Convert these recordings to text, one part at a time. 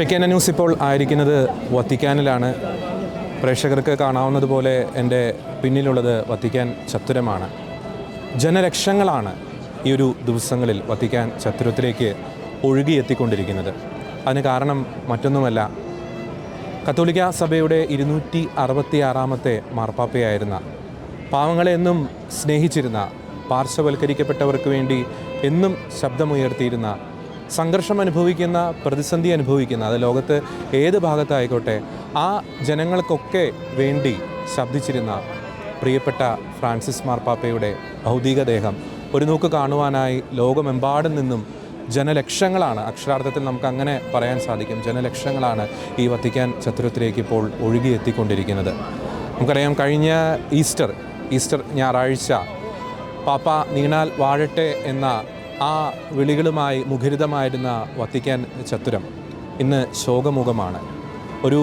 ഷെക്കേന news ഇപ്പോൾ ആയിരിക്കുന്നത് വത്തിക്കാനിലാണ്. പ്രേക്ഷകർക്ക് കാണാവുന്നതുപോലെ എന്റെ പിന്നിലുള്ളത് വത്തിക്കാൻ ചത്തുരമാണ്. ജനലക്ഷങ്ങളാണ് ഈ ഒരു ദിവസങ്ങളിൽ വത്തിക്കാൻ ചത്തുരത്തിലേക്ക് ഒഴുകിയെത്തിക്കൊണ്ടിരിക്കുന്നത്. അതിന് കാരണം മറ്റൊന്നുമല്ല. കത്തോലിക്ക സഭയുടെ ഇരുന്നൂറ്റി അറുപത്തിയാറാമത്തെ മാർപ്പാപ്പയായിരുന്ന പാവങ്ങളെ എന്നും സ്നേഹിച്ചിരുന്ന പാർശ്വവൽക്കരിക്കപ്പെട്ടവർക്ക് വേണ്ടി എന്നും ശബ്ദമുയർത്തിയിരുന്ന സംഘർഷം അനുഭവിക്കുന്ന പ്രതിസന്ധി അനുഭവിക്കുന്ന അത് ലോകത്ത് ഏത് ഭാഗത്തായിക്കോട്ടെ ആ ജനങ്ങൾക്കൊക്കെ വേണ്ടി ശബ്ദിച്ചിരുന്ന പ്രിയപ്പെട്ട ഫ്രാൻസിസ് മാർപ്പാപ്പയുടെ ഭൗതികദേഹം ഒരു നോക്ക് കാണുവാനായി ലോകമെമ്പാടും നിന്നും ജനലക്ഷങ്ങളാണ്. അക്ഷരാർത്ഥത്തിൽ നമുക്ക് അങ്ങനെ പറയാൻ സാധിക്കും. ജനലക്ഷങ്ങളാണ് ഈ വത്തിക്കാൻ ചതുരത്തിലേക്ക് ഇപ്പോൾ ഒഴുകിയെത്തിക്കൊണ്ടിരിക്കുന്നത്. നമുക്കറിയാം കഴിഞ്ഞ ഈസ്റ്റർ ഈസ്റ്റർ ഞായറാഴ്ച പാപ്പ നീണാൽ വാഴട്ടെ എന്ന ആ വിളികളുമായി മുഖരിതമായിരുന്ന വത്തിക്കാൻ ചത്തുരം ഇന്ന് ശോകമുഖമാണ്. ഒരു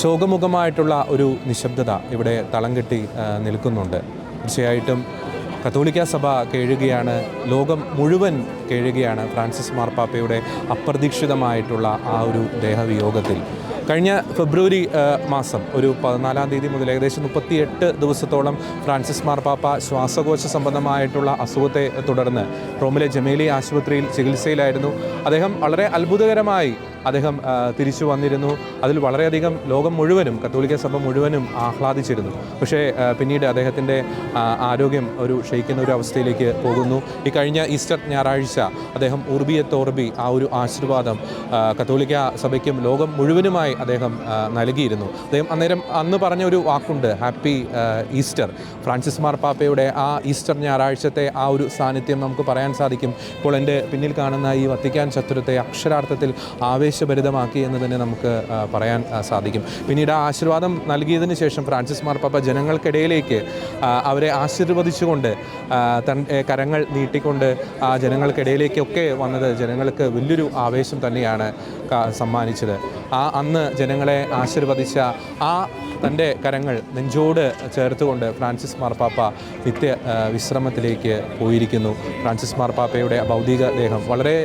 ശോകമുഖമായിട്ടുള്ള ഒരു നിശബ്ദത ഇവിടെ തളം കെട്ടി നിൽക്കുന്നുണ്ട്. തീർച്ചയായിട്ടും കത്തോലിക്ക സഭ കേഴുകയാണ് ലോകം മുഴുവൻ കേഴുകയാണ് ഫ്രാൻസിസ് മാർപ്പാപ്പയുടെ അപ്രതീക്ഷിതമായിട്ടുള്ള ആ ഒരു ദേഹവിയോഗത്തിൽ. കഴിഞ്ഞ ഫെബ്രുവരി മാസം ഒരു പതിനാലാം തീയതി മുതൽ ഏകദേശം മുപ്പത്തിയെട്ട് ദിവസത്തോളം ഫ്രാൻസിസ് മാർപ്പാപ്പ ശ്വാസകോശ സംബന്ധമായിട്ടുള്ള അസുഖത്തെ തുടർന്ന് റോമിലെ ജമേലി ആശുപത്രിയിൽ ചികിത്സയിലായിരുന്നു. അദ്ദേഹം വളരെ അത്ഭുതകരമായി അദ്ദേഹം തിരിച്ചു വന്നിരുന്നു. അതിൽ വളരെയധികം ലോകം മുഴുവനും കത്തോലിക്ക സഭ മുഴുവനും ആഹ്ലാദിച്ചിരുന്നു. പക്ഷേ പിന്നീട് അദ്ദേഹത്തിന്റെ ആരോഗ്യം ഒരു ക്ഷയിക്കുന്ന ഒരു അവസ്ഥയിലേക്ക് പോകുന്നു. ഈ കഴിഞ്ഞ ഈസ്റ്റർ ഞായറാഴ്ച അദ്ദേഹം ഉർബിയെ തോർബി ആ ഒരു ആശീർവാദം കത്തോലിക്ക സഭയ്ക്കും ലോകം മുഴുവനുമായി അദ്ദേഹം നൽകിയിരുന്നു. അദ്ദേഹം അന്നേരം അന്ന് പറഞ്ഞ ഒരു വാക്കുണ്ട് ഹാപ്പി ഈസ്റ്റർ ഫ്രാൻസിസ് മാർപ്പാപ്പയുടെ ആ ഈസ്റ്റർ ഞായറാഴ്ചത്തെ ആ ഒരു സാന്നിധ്യം നമുക്ക് പറയാൻ സാധിക്കും. ഇപ്പോൾ എന്റെ പിന്നിൽ കാണുന്ന ഈ വത്തിക്കാൻ ചത്തുരത്തെ അക്ഷരാർത്ഥത്തിൽ ആവേശഭരിതമാക്കി എന്ന് തന്നെ നമുക്ക് പറയാൻ സാധിക്കും. പിന്നീട് ആ ആശീർവാദം നൽകിയതിന് ശേഷം ഫ്രാൻസിസ് മാർപ്പാപ്പ ജനങ്ങൾക്കിടയിലേക്ക് അവരെ ആശീർവദിച്ചുകൊണ്ട് തൻ കരങ്ങൾ നീട്ടിക്കൊണ്ട് ആ ജനങ്ങൾക്കിടയിലേക്കൊക്കെ വന്നത് ജനങ്ങൾക്ക് വലിയൊരു ആവേശം തന്നെയാണ് സമ്മാനിച്ചത്. ആ അന്ന് ജനങ്ങളെ ആശീർവദിച്ച ആ തന്റെ കരങ്ങൾ നെഞ്ചോട് ചേർത്തുകൊണ്ട് ഫ്രാൻസിസ് മാർപ്പാപ്പ നിത്യ വിശ്രമത്തിലേക്ക് പോയിരിക്കുന്നു. ഫ്രാൻസിസ് മാർപ്പാപ്പയുടെ ഭൗതിക ദേഹം വളരെ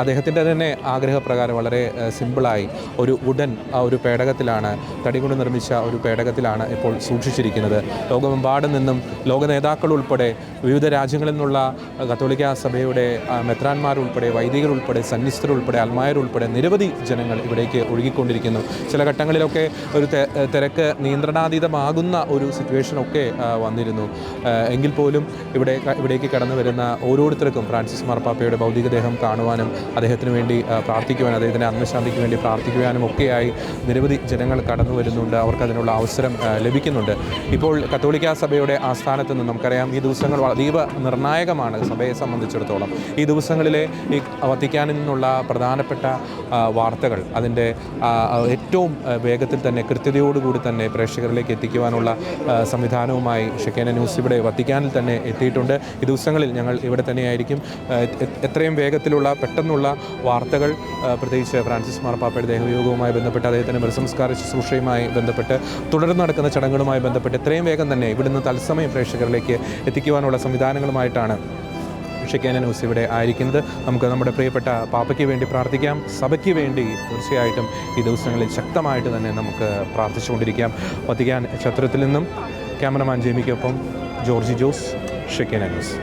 അദ്ദേഹത്തിന്റെ തന്നെ ആഗ്രഹപ്രകാരം വളരെ ആ, സിമ്പിളായി ഒരു വുഡൻ ആ ഒരു പേടകത്തിലാണ് തടി കൊണ്ട് നിർമ്മിച്ച ഒരു പേടകത്തിലാണ് ഇപ്പോൾ സൂക്ഷിച്ചിരിക്കുന്നത്. ലോകമെമ്പാടും നിന്നും ലോക നേതാക്കൾ ഉൾപ്പെടെ വിവിധ രാജ്യങ്ങളിൽ നിന്നുള്ള കത്തോലിക്ക സഭയുടെ മെത്രാന്മാരുൾപ്പെടെ വൈദികരുൾപ്പെടെ സന്നിസ്ഥരുൾപ്പെടെ അൽമായർ നിരവധി ജനങ്ങൾ ഇവിടേക്ക് ഒഴുകിക്കൊണ്ടിരിക്കുന്നു. ചില ഘട്ടങ്ങളിലൊക്കെ ഒരു തിരക്ക് നിയന്ത്രണാതീതമാകുന്ന ഒരു സിറ്റുവേഷനൊക്കെ വന്നിരുന്നു. എങ്കിൽ പോലും ഇവിടെ ഇവിടേക്ക് കടന്നു വരുന്ന ഓരോരുത്തർക്കും ഫ്രാൻസിസ് മാർപ്പാപ്പയുടെ ഭൗതികദേഹം കാണുവാനും അദ്ദേഹത്തിന് വേണ്ടി പ്രാർത്ഥിക്കുവാനും അദ്ദേഹത്തിന്റെ ആത്മശാന്തിക്ക് വേണ്ടി പ്രാർത്ഥിക്കുവാനും ഒക്കെയായി നിരവധി ജനങ്ങൾ കടന്നു വരുന്നുണ്ട്. അവർക്ക് അതിനുള്ള അവസരം ലഭിക്കുന്നുണ്ട്. ഇപ്പോൾ കത്തോലിക്ക സഭയുടെ ആസ്ഥാനത്ത് നിന്ന് നമുക്കറിയാം ഈ ദിവസങ്ങൾ അതീവ നിർണായകമാണ് സഭയെ സംബന്ധിച്ചിടത്തോളം. ഈ ദിവസങ്ങളിലെ ഈ വത്തിക്കാനിൽ നിന്നുള്ള പ്രധാനപ്പെട്ട വാർത്തകൾ അതിന്റെ ഏറ്റവും വേഗത്തിൽ തന്നെ കൃത്യതയോടുകൂടി തന്നെ പ്രേക്ഷകരിലേക്ക് എത്തിക്കുവാനുള്ള സംവിധാനവുമായി ഷെക്കേന ന്യൂസ് ഇവിടെ വത്തിക്കാനിൽ തന്നെ എത്തിയിട്ടുണ്ട്. ഈ ദിവസങ്ങളിൽ ഞങ്ങൾ ഇവിടെ തന്നെയായിരിക്കും. എത്രയും വേഗത്തിലുള്ള പെട്ടെന്നുള്ള വാർത്തകൾ പ്രത്യേകിച്ച് ഫ്രാൻസിസ് മാർപ്പാപ്പയുടെ ദേഹവിയോഗവുമായി ബന്ധപ്പെട്ട് അദ്ദേഹത്തിന്റെ മൃസംസ്കാര ശുശ്രൂഷയുമായി ബന്ധപ്പെട്ട് തുടർന്ന് നടക്കുന്ന ചടങ്ങുകളുമായി ബന്ധപ്പെട്ട് എത്രയും വേഗം തന്നെ ഇവിടുന്ന് തത്സമയം പ്രേക്ഷകരിലേക്ക് എത്തിക്കുവാനുള്ള സംവിധാനങ്ങളുമായിട്ടാണ് ഷിക്കേന ന്യൂസ് ഇവിടെ ആയിരിക്കുന്നത്. നമുക്ക് നമ്മുടെ പ്രിയപ്പെട്ട പാപ്പയ്ക്ക് വേണ്ടി പ്രാർത്ഥിക്കാം. സഭയ്ക്ക് വേണ്ടി തീർച്ചയായിട്ടും ഈ ദിവസങ്ങളിൽ ശക്തമായിട്ട് തന്നെ നമുക്ക് പ്രാർത്ഥിച്ചുകൊണ്ടിരിക്കാം. വത്തിക്കാൻ ഛത്രത്തിൽ നിന്നും ക്യാമറമാൻ ജെമിക്കൊപ്പം ജോർജി ജോസ് ഷിക്കേന ന്യൂസ്.